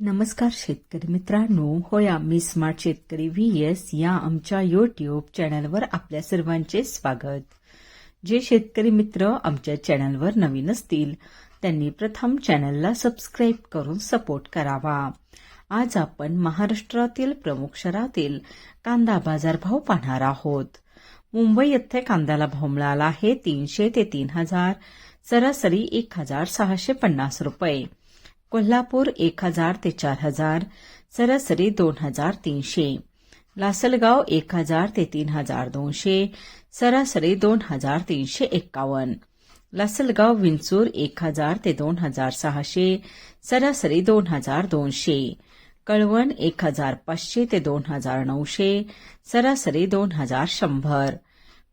नमस्कार शेतकरी मित्रांनो. होय आम्ही स्मार्ट शेतकरी व्ही एस या आमच्या युट्यूब चॅनलवर आपल्या सर्वांचे स्वागत. जे शेतकरी मित्र आमच्या चॅनलवर नवीन असतील त्यांनी प्रथम चॅनलला सबस्क्राईब करून सपोर्ट करावा. आज आपण महाराष्ट्रातील प्रमुख शहरातील कांदा बाजारभाव पाहणार आहोत. मुंबई येथे कांद्याला भाव मिळाला आहे तीनशे ते तीन हजार सरासरी एक हजार सहाशे पन्नास रुपये. कोल्हापूर एक हजार ते चार हजार सरासरी दोन हजार तीनशे लासलगाव एक हजार ते तीन हजार दोनशे सरासरी दोन हजार तीनशे एक्कावन्न लासलगाव विंचूर एक हजार ते दोन हजार सहाशे सरासरी दोन हजार दोनशे कळवण एक हजार पाचशे ते दोन हजार नऊशे सरासरी दोन हजार शंभर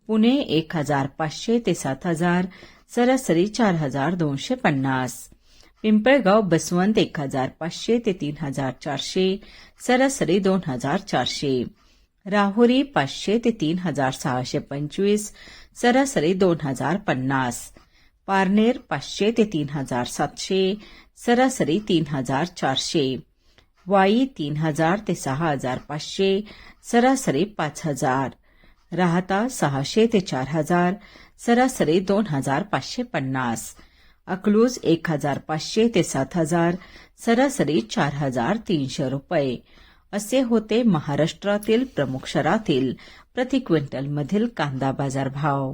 पुणे एक हजार पाचशे ते सात हजार सरासरी चार हजार दोनशे पन्नास पिंपळगाव बसवंत एक हजार पाचशे ते तीन हजार चारशे सरासरी दोन हजार चारशे. राहुरी पाचशे ते तीन हजार सहाशे पंचवीस सरासरी दोन हजार पन्नास. पारनेर पाचशे ते तीन हजार सातशे सरासरी तीन हजार चारशे. वाई तीन हजार ते सहा हजार पाचशे सरासरी पाच हजार. राहता सहाशे ते चार हजार सरासरी दोन हजार पाचशे पन्नास. अकलूज एक हजार पाचशे ते सात हजार सरासरी चार हजार तीनशे रुपये. असे होते महाराष्ट्रातील प्रमुख शहरातील प्रति क्विंटलमधील कांदा बाजार भाव